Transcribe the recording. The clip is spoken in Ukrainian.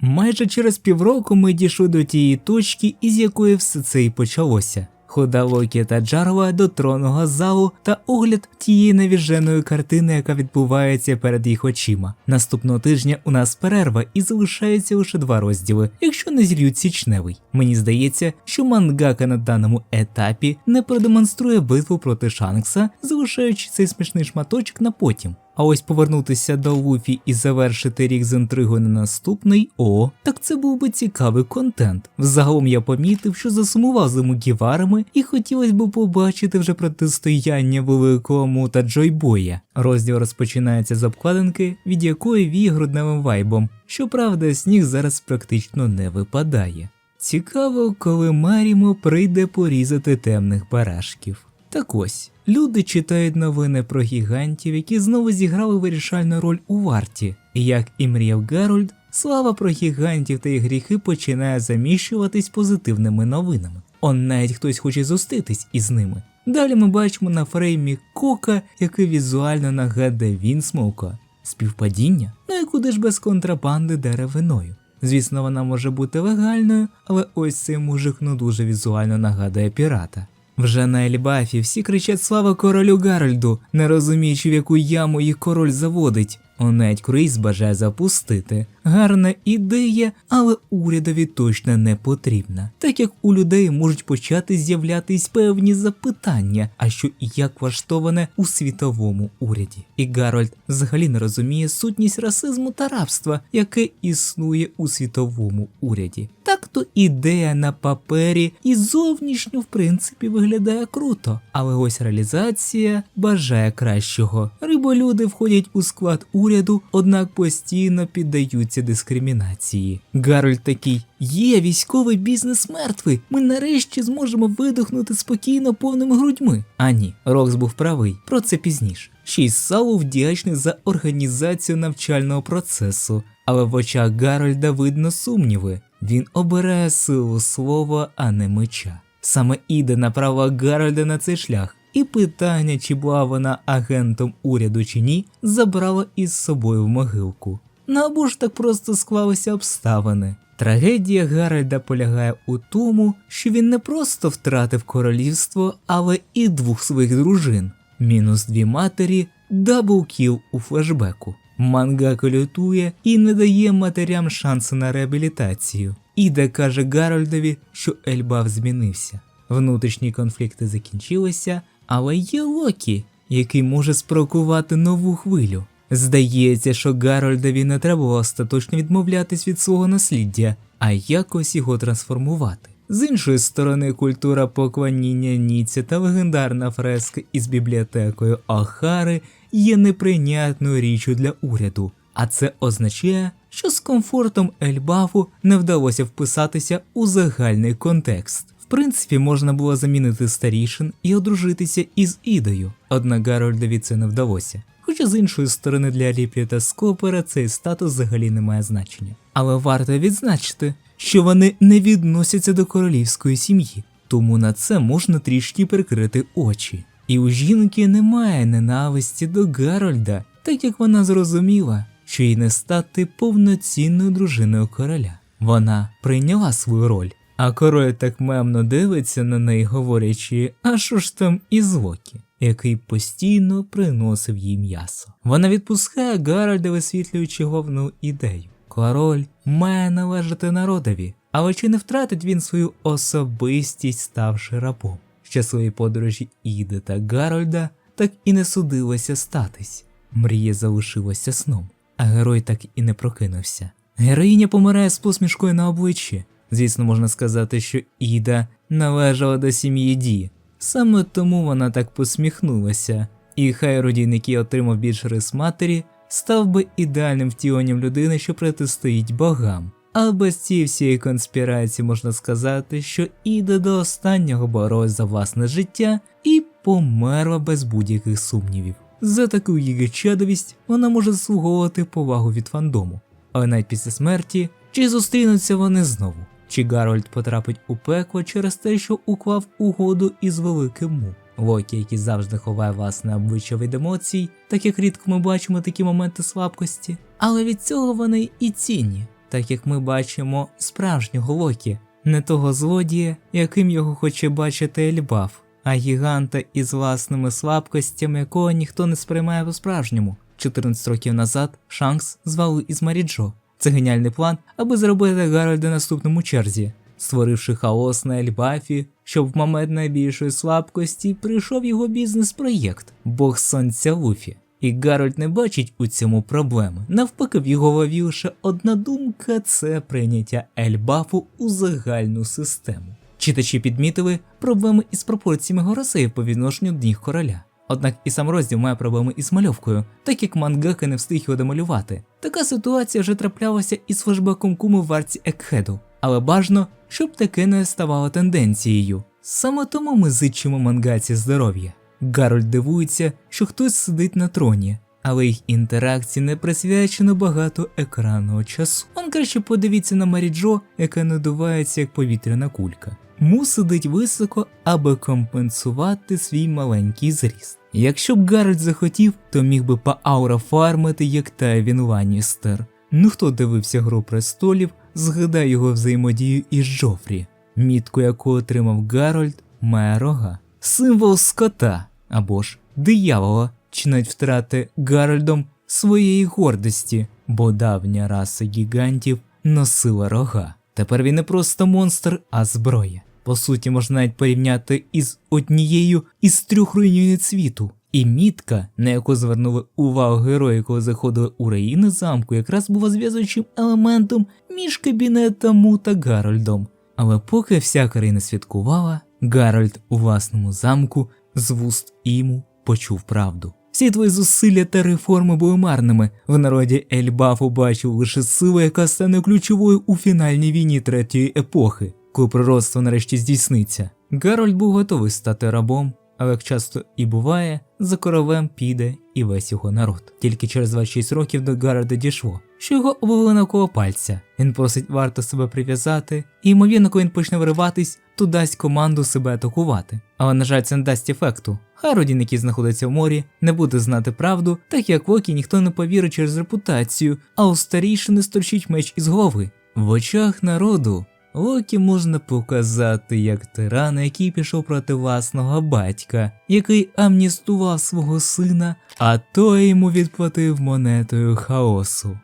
Майже через півроку ми дійшли до тієї точки, із якої все це і почалося. Хода Локі та Джарва до тронного залу та огляд тієї навіженої картини, яка відбувається перед їх очима. Наступного тижня у нас перерва і залишається лише два розділи, якщо не зільють січневий. Мені здається, що мангака на даному етапі не продемонструє битву проти Шанкса, залишаючи цей смішний шматочок на потім. А ось повернутися до Луфі і завершити рік з інтригою на наступний, о, так це був би цікавий контент. Взагалом я помітив, що засумував за муківарами і хотілося б побачити вже протистояння великого му та Джойбоя. Розділ розпочинається з обкладинки, від якої віє грудневим вайбом. Щоправда, сніг зараз практично не випадає. Цікаво, коли Марімо прийде порізати темних барашків. Так ось, люди читають новини про гігантів, які знову зіграли вирішальну роль у варті. І як і мріяв Герольд, слава про гігантів та їх гріхи починає заміщуватись позитивними новинами. Он навіть хтось хоче зустрітись із ними. Далі ми бачимо на фреймі Кока, який візуально нагадує Вінсмоука. Співпадіння? Ну і куди ж без контрабанди деревиною? Звісно, вона може бути легальною, але ось цей мужик ну дуже візуально нагадує пірата. Вже на Ельбафі всі кричать слава королю Гарольду, не розуміючи, в яку яму їх король заводить. Онедь Круїз бажає запустити. Гарна ідея, але урядові точно не потрібна, так як у людей можуть почати з'являтись певні запитання, а що і як влаштоване у світовому уряді. І Гарольд взагалі не розуміє сутність расизму та рабства, яке існує у світовому уряді. Так то ідея на папері і зовнішньо в принципі виглядає круто, але ось реалізація бажає кращого. Риболюди входять у склад уряду, однак постійно піддаються дискримінації. Гарольд такий. Є військовий бізнес мертвий. Ми нарешті зможемо видихнути спокійно повними грудьми. А ні, Рокс був правий, про це пізніше. Й Сау вдячний за організацію навчального процесу, але в очах Гарольда видно сумніви. Він обирає силу слова, а не меча. Саме Іда направила Гарольда на цей шлях, і питання, чи була вона агентом уряду чи ні, забрала із собою в могилку. Ну або ж так просто склалися обставини. Трагедія Гарольда полягає у тому, що він не просто втратив королівство, але і двох своїх дружин. Мінус дві матері, даблкіл у флешбеку. Мангака лютує і не дає матерям шансу на реабілітацію. Іда каже Гарольдові, що Ельбав змінився. Внутрішні конфлікти закінчилися, але є Локі, який може спрокувати нову хвилю. Здається, що Гарольдові не треба остаточно відмовлятись від свого насліддя, а якось його трансформувати. З іншої сторони, культура поклоніння Ніці та легендарна фреска із бібліотекою Ахари є неприйнятною річчю для уряду, а це означає, що з комфортом Ельбафу не вдалося вписатися у загальний контекст. Принципі, можна було замінити старішин і одружитися із Ідою, однак Гарольдові це не вдалося. Хоча з іншої сторони для Ріплі та Скопера цей статус взагалі не має значення. Але варто відзначити, що вони не відносяться до королівської сім'ї, тому на це можна трішки прикрити очі. І у жінки немає ненависті до Гарольда, так як вона зрозуміла, що їй не стати повноцінною дружиною короля. Вона прийняла свою роль, а король так мемно дивиться на неї, говорячи, а що ж там із Локі, який постійно приносив їй м'ясо. Вона відпускає Гарольда, висвітлюючи головну ідею. Король має належати народові, але чи не втратить він свою особистість, ставши рабом? Щасливі подорожі Іди та Гарольда так і не судилося статись. Мрія залишилася сном, а герой так і не прокинувся. Героїня помирає з посмішкою на обличчі. Звісно, можна сказати, що Іда належала до сім'ї Ді. Саме тому вона так посміхнулася, і хай родін, який отримав більш рис матері, став би ідеальним втіленням людини, що протистоїть богам. А без цієї всієї конспірації можна сказати, що Іда до останнього боролась за власне життя і померла без будь-яких сумнівів. За таку її чадовість вона може заслуговувати повагу від фандому. Але навіть після смерті, чи зустрінуться вони знову? Чи Гарольд потрапить у пекло через те, що уклав угоду із великим Му? Локі, який завжди ховає власне обличчя від емоцій, так як рідко ми бачимо такі моменти слабкості, але від цього вони і цінні. так як ми бачимо справжнього Локі, не того злодія, яким його хоче бачити Ельбаф, а гіганта із власними слабкостями, якого ніхто не сприймає по-справжньому. 14 років назад Шанкс звали із Маріджо. Це геніальний план, аби зробити Гарольда наступним у черзі, створивши хаос на Ельбафі, щоб в момент найбільшої слабкості прийшов його бізнес-проєкт Бог Сонця Луфі. І Гарольд не бачить у цьому проблеми. Навпаки, в його голові лише одна думка це прийняття Ельбафу у загальну систему. Читачі підмітили проблеми із пропорціями Горосеїв по відношенню до ніг короля. Однак і сам розділ має проблеми із мальовкою, так як мангака не встиг його домалювати. Така ситуація вже траплялася із флешбеком куму в арці Екхеду, але бажано, щоб таке не ставало тенденцією. Саме тому ми зичимо мангаці здоров'я. Гарольд дивується, що хтось сидить на троні, але їх інтеракції не присвячено багато екранного часу. Он краще подивіться на Маріджо, яка надувається як повітряна кулька. Му сидить високо, аби компенсувати свій маленький зріст. Якщо б Гарольд захотів, то міг би по аура фармити як Тайвін Ланністер. Ну хто дивився гру престолів, згадай його взаємодію із Джофрі, мітку яку отримав Гарольд, має рога, символ скота або ж диявола, чи навіть втрати Гарольдом своєї гордості, бо давня раса гігантів носила рога. Тепер він не просто монстр, а зброя. По суті, можна навіть порівняти із однією із трьох руйнів світу. І мітка, на яку звернули увагу герої, коли заходили у руїни замку, якраз була зв'язуючим елементом між кабінетом та Гарольдом. Але поки вся країна святкувала, Гарольд у власному замку з вуст Іму почув правду. Всі твої зусилля та реформи були марними. В народі Ельбаф побачив лише силу, яка стане ключовою у фінальній війні третьої епохи, коли пророцтво нарешті здійсниться. Гарольд був готовий стати рабом, але як часто і буває, за королем піде і весь його народ. Тільки через 26 років до Гарольда дійшло, що його обвели навколо пальця. Він просить варто себе прив'язати, і ймовірно, коли він почне вириватись, то дасть команду себе атакувати. Але на жаль, це не дасть ефекту. Хародін, який знаходиться в морі, не буде знати правду, так як Локі ніхто не повірить через репутацію, а у старійшини сторчить меч із голови. В очах народу Локі можна показати як тирана, який пішов проти власного батька, який амністував свого сина, а той йому відплатив монетою хаосу.